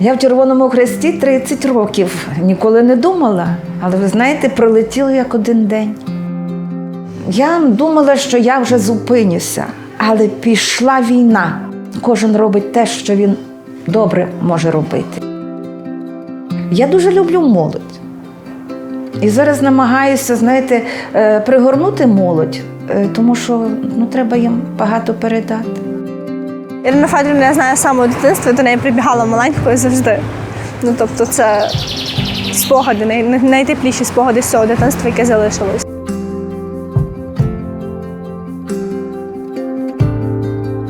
Я в Червоному Хресті 30 років. Ніколи не думала, але ви знаєте, пролетіло як один день. Я думала, що я вже зупинюся, але пішла війна. Кожен робить те, що він добре може робити. Я дуже люблю молодь. І зараз намагаюся, знаєте, е, пригорнути молодь, е, тому що ну, треба їм багато передати. Ірина Федорівна я знаю з самого дитинства, до неї прибігала маленькою завжди. Ну тобто, це спогади, най- най- найтепліші спогади з цього дитинства, яке залишилось.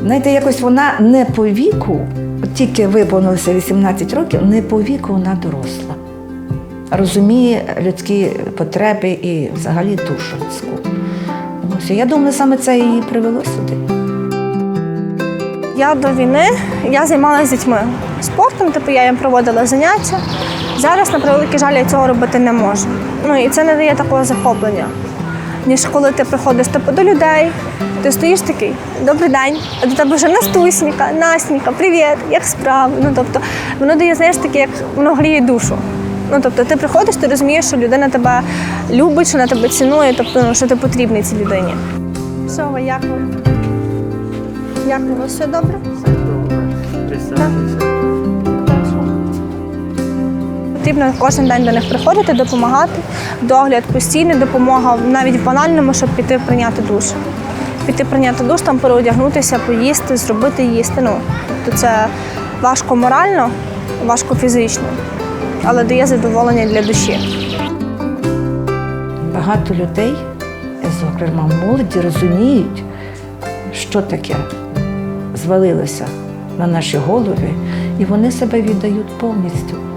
Знаєте, якось вона не по віку, тільки виповнилося 18 років, не по віку вона доросла. Розуміє людські потреби і взагалі душу людську. Я думаю, саме це її привело сюди. Я до війни я займалася з дітьми спортом, типу я їм проводила заняття. Зараз, на превеликий жаль, я цього робити не можу. Ну і це не дає такого захоплення. Ніж коли ти приходиш типу, до людей, ти стоїш такий, добрий день, а до тебе вже Настусніка, Настенька, привіт, як справи. Ну тобто воно дає, знаєш, таке, як воно гріє душу. Ну тобто ти приходиш, ти розумієш, що людина тебе любить, що вона тебе цінує, тобто ну, що ти потрібний цій людині. Все, як ви? Як у вас все добре? Потрібно кожен день до них приходити, допомагати, догляд постійний, допомога навіть в банальному, щоб піти прийняти душ. Піти прийняти душ, там переодягнутися, поїсти, зробити їсти. Ну, тобто це важко морально, важко фізично, але дає задоволення для душі. Багато людей, зокрема молоді, розуміють, що таке звалилося на наші голови, і вони себе віддають повністю.